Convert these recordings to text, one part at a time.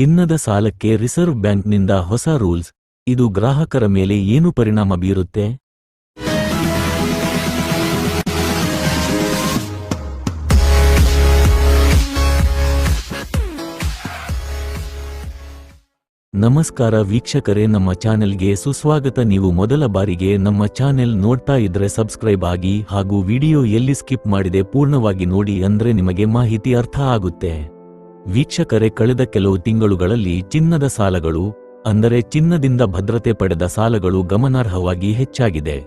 ಚಿನ್ನದ ಸಾಲಕ್ಕೆ ರಿಸರ್ವ್ ಬ್ಯಾಂಕ್ನಿಂದ ಹೊಸ ರೂಲ್ಸ್. ಇದು ಗ್ರಾಹಕರ ಮೇಲೆ ಏನು ಪರಿಣಾಮ ಬೀರುತ್ತೆ? ನಮಸ್ಕಾರ ವೀಕ್ಷಕರೇ, ನಮ್ಮ ಚಾನೆಲ್ಗೆ ಸುಸ್ವಾಗತ. ನೀವು ಮೊದಲ ಬಾರಿಗೆ ನಮ್ಮ ಚಾನೆಲ್ ನೋಡ್ತಾ ಇದ್ರೆ ಸಬ್ಸ್ಕ್ರೈಬ್ ಆಗಿ ಹಾಗೂ ವಿಡಿಯೋ ಎಲ್ಲಿ ಸ್ಕಿಪ್ ಮಾಡಿದೆ ಪೂರ್ಣವಾಗಿ ನೋಡಿ ಅಂದ್ರೆ ನಿಮಗೆ ಮಾಹಿತಿ ಅರ್ಥ ಆಗುತ್ತೆ. ವೀಕ್ಷಕರೇ, ಕಳೆದ ಕೆಲವು ತಿಂಗಳುಗಳಲ್ಲಿ ಚಿನ್ನದ ಸಾಲಗಳು, ಅಂದರೆ ಚಿನ್ನದಿಂದ ಭದ್ರತೆ ಪಡೆದ ಸಾಲಗಳು ಗಮನಾರ್ಹವಾಗಿ ಹೆಚ್ಚಾಗಿದೆ.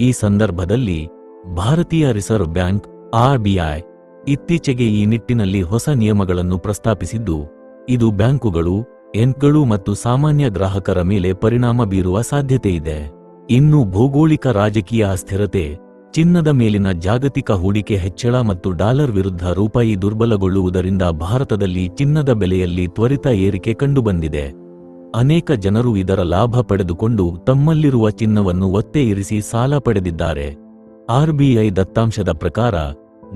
ಈ ಸಂದರ್ಭದಲ್ಲಿ ಭಾರತೀಯ ರಿಸರ್ವ್ ಬ್ಯಾಂಕ್ ಆರ್ಬಿಐ ಇತ್ತೀಚೆಗೆ ಈ ನಿಟ್ಟಿನಲ್ಲಿ ಹೊಸ ನಿಯಮಗಳನ್ನು ಪ್ರಸ್ತಾಪಿಸಿದ್ದು, ಇದು ಬ್ಯಾಂಕುಗಳು, ಎನ್ಗಳು ಮತ್ತು ಸಾಮಾನ್ಯ ಗ್ರಾಹಕರ ಮೇಲೆ ಪರಿಣಾಮ ಬೀರುವ ಸಾಧ್ಯತೆಯಿದೆ. ಇನ್ನು ಭೌಗೋಳಿಕ ರಾಜಕೀಯ ಅಸ್ಥಿರತೆ ಚಿನ್ನದ ಮೇಲಿನ ಜಾಗತಿಕ ಹೂಡಿಕೆ ಹೆಚ್ಚಳ ಮತ್ತು ಡಾಲರ್ ವಿರುದ್ಧ ರೂಪಾಯಿ ದುರ್ಬಲಗೊಳ್ಳುವುದರಿಂದ ಭಾರತದಲ್ಲಿ ಚಿನ್ನದ ಬೆಲೆಯಲ್ಲಿ ತ್ವರಿತ ಏರಿಕೆ ಕಂಡುಬಂದಿದೆ. ಅನೇಕ ಜನರು ಇದರ ಲಾಭ ಪಡೆದುಕೊಂಡು ತಮ್ಮಲ್ಲಿರುವ ಚಿನ್ನವನ್ನು ಒತ್ತೆ ಇರಿಸಿ ಸಾಲ ಪಡೆದಿದ್ದಾರೆ. ಆರ್ಬಿಐ ದತ್ತಾಂಶದ ಪ್ರಕಾರ,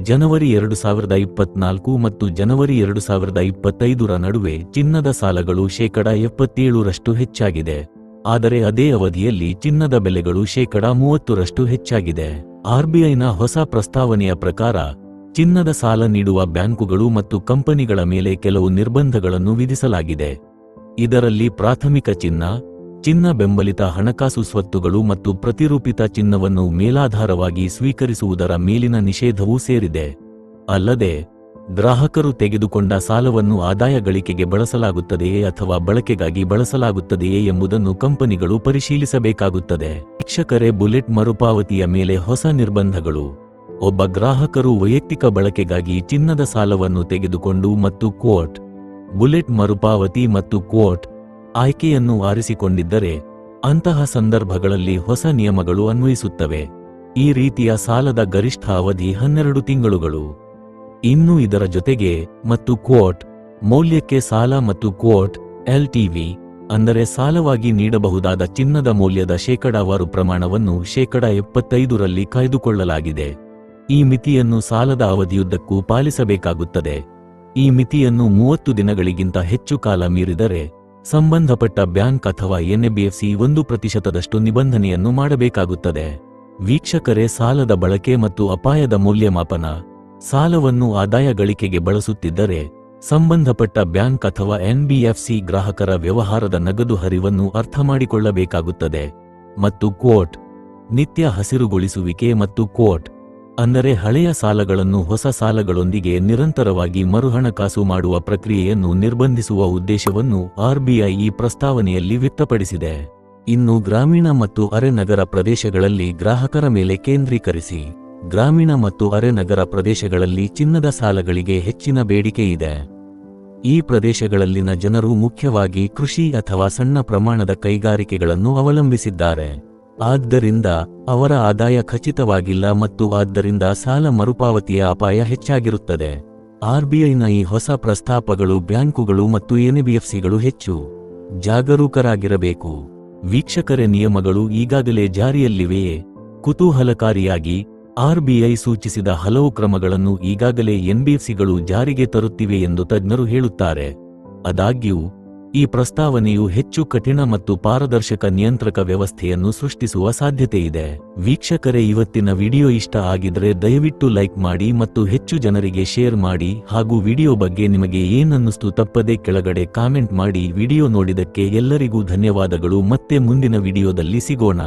ಜನವರಿ ಎರಡು ಸಾವಿರದ ಇಪ್ಪತ್ನಾಲ್ಕು ಮತ್ತು ಜನವರಿ ಎರಡು ಸಾವಿರದ ಇಪ್ಪತ್ತೈದರ ನಡುವೆ ಚಿನ್ನದ ಸಾಲಗಳು ಶೇಕಡ ಎಪ್ಪತ್ತೇಳರಷ್ಟು ಹೆಚ್ಚಾಗಿದೆ. ಆದರೆ ಅದೇ ಅವಧಿಯಲ್ಲಿ ಚಿನ್ನದ ಬೆಲೆಗಳು ಶೇಕಡಾ ಮೂವತ್ತರಷ್ಟು ಹೆಚ್ಚಾಗಿದೆ. ಆರ್ಬಿಐನ ಹೊಸ ಪ್ರಸ್ತಾವನೆಯ ಪ್ರಕಾರ, ಚಿನ್ನದ ಸಾಲ ನೀಡುವ ಬ್ಯಾಂಕುಗಳು ಮತ್ತು ಕಂಪನಿಗಳ ಮೇಲೆ ಕೆಲವು ನಿರ್ಬಂಧಗಳನ್ನು ವಿಧಿಸಲಾಗಿದೆ. ಇದರಲ್ಲಿ ಪ್ರಾಥಮಿಕ ಚಿನ್ನ ಚಿನ್ನ ಬೆಂಬಲಿತ ಹಣಕಾಸು ಸ್ವತ್ತುಗಳು ಮತ್ತು ಪ್ರತಿರೂಪಿತ ಚಿನ್ನವನ್ನು ಮೇಲಾಧಾರವಾಗಿ ಸ್ವೀಕರಿಸುವುದರ ಮೇಲಿನ ನಿಷೇಧವೂ ಸೇರಿದೆ. ಅಲ್ಲದೆ ಗ್ರಾಹಕರು ತೆಗೆದುಕೊಂಡ ಸಾಲವನ್ನು ಆದಾಯ ಗಳಿಕೆಗೆ ಬಳಸಲಾಗುತ್ತದೆಯೇ ಅಥವಾ ಬಳಕೆಗಾಗಿ ಬಳಸಲಾಗುತ್ತದೆಯೇ ಎಂಬುದನ್ನು ಕಂಪನಿಗಳು ಪರಿಶೀಲಿಸಬೇಕಾಗುತ್ತದೆ. ಶಿಕ್ಷಕರೇ ಬುಲೆಟ್ ಮರುಪಾವತಿಯ ಮೇಲೆ ಹೊಸ ನಿರ್ಬಂಧಗಳು. ಒಬ್ಬ ಗ್ರಾಹಕರು ವೈಯಕ್ತಿಕ ಬಳಕೆಗಾಗಿ ಚಿನ್ನದ ಸಾಲವನ್ನು ತೆಗೆದುಕೊಂಡು ಮತ್ತು ಕೋರ್ಟ್ ಬುಲೆಟ್ ಮರುಪಾವತಿ ಮತ್ತು ಕೋರ್ಟ್ ಆಯ್ಕೆಯನ್ನು ಆರಿಸಿಕೊಂಡಿದ್ದರೆ ಅಂತಹ ಸಂದರ್ಭಗಳಲ್ಲಿ ಹೊಸ ನಿಯಮಗಳು ಅನ್ವಯಿಸುತ್ತವೆ. ಈ ರೀತಿಯ ಸಾಲದ ಗರಿಷ್ಠ ಅವಧಿ ಹನ್ನೆರಡು ತಿಂಗಳುಗಳು. ಇನ್ನು ಇದರ ಜೊತೆಗೆ ಮತ್ತು ಕೋರ್ಟ್ ಮೌಲ್ಯಕ್ಕೆ ಸಾಲ ಮತ್ತು ಕೋರ್ಟ್ ಎಲ್ಟಿವಿ ಅಂದರೆ ಸಾಲವಾಗಿ ನೀಡಬಹುದಾದ ಚಿನ್ನದ ಮೌಲ್ಯದ ಶೇಕಡಾವಾರು ಪ್ರಮಾಣವನ್ನು ಶೇಕಡ ಎಪ್ಪತ್ತೈದರಲ್ಲಿ ಕಾಯ್ದುಕೊಳ್ಳಲಾಗಿದೆ. ಈ ಮಿತಿಯನ್ನು ಸಾಲದ ಅವಧಿಯುದ್ದಕ್ಕೂ ಪಾಲಿಸಬೇಕಾಗುತ್ತದೆ. ಈ ಮಿತಿಯನ್ನು ಮೂವತ್ತು ದಿನಗಳಿಗಿಂತ ಹೆಚ್ಚು ಕಾಲ ಮೀರಿದರೆ ಸಂಬಂಧಪಟ್ಟ ಬ್ಯಾಂಕ್ ಅಥವಾ ಎನ್ಎಬಿಎಫ್ಸಿ ಒಂದು ಪ್ರತಿಶತದಷ್ಟು ನಿಬಂಧನೆಯನ್ನು ಮಾಡಬೇಕಾಗುತ್ತದೆ. ವೀಕ್ಷಕರೇ, ಸಾಲದ ಬಳಕೆ ಮತ್ತು ಅಪಾಯದ ಮೌಲ್ಯಮಾಪನ ಸಾಲವನ್ನು ಆದಾಯ ಗಳಿಕೆಗೆ ಬಳಸುತ್ತಿದ್ದರೆ ಸಂಬಂಧಪಟ್ಟ ಬ್ಯಾಂಕ್ ಅಥವಾ ಎನ್ಬಿಎಫ್ಸಿ ಗ್ರಾಹಕರ ವ್ಯವಹಾರದ ನಗದು ಹರಿವನ್ನು ಅರ್ಥಮಾಡಿಕೊಳ್ಳಬೇಕಾಗುತ್ತದೆ ಮತ್ತು ಕೋಟ್ ನಿತ್ಯ ಹಸಿರುಗೊಳಿಸುವಿಕೆ ಮತ್ತು ಕೋಟ್ ಅಂದರೆ ಹಳೆಯ ಸಾಲಗಳನ್ನು ಹೊಸ ಸಾಲಗಳೊಂದಿಗೆ ನಿರಂತರವಾಗಿ ಮರುಹಣಕಾಸು ಮಾಡುವ ಪ್ರಕ್ರಿಯೆಯನ್ನು ನಿರ್ಬಂಧಿಸುವ ಉದ್ದೇಶವನ್ನು ಆರ್ಬಿಐ ಈ ಪ್ರಸ್ತಾವನೆಯಲ್ಲಿ ವ್ಯಕ್ತಪಡಿಸಿದೆ. ಇನ್ನು ಗ್ರಾಮೀಣ ಮತ್ತು ಅರೆ ನಗರ ಪ್ರದೇಶಗಳಲ್ಲಿ ಗ್ರಾಹಕರ ಮೇಲೆ ಕೇಂದ್ರೀಕರಿಸಿ. ಗ್ರಾಮೀಣ ಮತ್ತು ಅರೆ ನಗರ ಪ್ರದೇಶಗಳಲ್ಲಿ ಚಿನ್ನದ ಸಾಲಗಳಿಗೆ ಹೆಚ್ಚಿನ ಬೇಡಿಕೆ ಇದೆ. ಈ ಪ್ರದೇಶಗಳಲ್ಲಿನ ಜನರು ಮುಖ್ಯವಾಗಿ ಕೃಷಿ ಅಥವಾ ಸಣ್ಣ ಪ್ರಮಾಣದ ಕೈಗಾರಿಕೆಗಳನ್ನು ಅವಲಂಬಿಸಿದ್ದಾರೆ. ಆದ್ದರಿಂದ ಅವರ ಆದಾಯ ಖಚಿತವಾಗಿಲ್ಲ ಮತ್ತು ಆದ್ದರಿಂದ ಸಾಲ ಮರುಪಾವತಿಯ ಅಪಾಯ ಹೆಚ್ಚಾಗಿರುತ್ತದೆ. ಆರ್ಬಿಐನ ಈ ಹೊಸ ಪ್ರಸ್ತಾಪಗಳು ಬ್ಯಾಂಕುಗಳು ಮತ್ತು ಎನ್ಬಿಎಫ್ಸಿಗಳು ಹೆಚ್ಚು ಜಾಗರೂಕರಾಗಿರಬೇಕು. ವೀಕ್ಷಕರ, ನಿಯಮಗಳು ಈಗಾಗಲೇ ಜಾರಿಯಲ್ಲಿವೆಯೇ? ಕುತೂಹಲಕಾರಿಯಾಗಿ ಆರ್ಬಿಐ ಸೂಚಿಸಿದ ಹಲವು ಕ್ರಮಗಳನ್ನು ಈಗಾಗಲೇ ಎನ್ಬಿಎಫ್ಸಿಗಳು ಜಾರಿಗೆ ತರುತ್ತಿವೆ ಎಂದು ತಜ್ಞರು ಹೇಳುತ್ತಾರೆ. ಆದಾಗ್ಯೂ, ಈ ಪ್ರಸ್ತಾವನೆಯು ಹೆಚ್ಚು ಕಠಿಣ ಮತ್ತು ಪಾರದರ್ಶಕ ನಿಯಂತ್ರಕ ವ್ಯವಸ್ಥೆಯನ್ನು ಸೃಷ್ಟಿಸುವ ಸಾಧ್ಯತೆಯಿದೆ ವೀಕ್ಷಕರೇ, ಇವತ್ತಿನ ವಿಡಿಯೋ ಇಷ್ಟ ಆಗಿದ್ರೆ ದಯವಿಟ್ಟು ಲೈಕ್ ಮಾಡಿ ಮತ್ತು ಹೆಚ್ಚು ಜನರಿಗೆ ಶೇರ್ ಮಾಡಿ ಹಾಗೂ ವಿಡಿಯೋ ಬಗ್ಗೆ ನಿಮಗೆ ಏನನ್ನಿಸ್ತು ತಪ್ಪದೆ ಕೆಳಗಡೆ ಕಾಮೆಂಟ್ ಮಾಡಿ ವಿಡಿಯೋ ನೋಡಿದಕ್ಕೆ ಎಲ್ಲರಿಗೂ ಧನ್ಯವಾದಗಳು. ಮತ್ತೆ ಮುಂದಿನ ವಿಡಿಯೋದಲ್ಲಿ ಸಿಗೋಣ.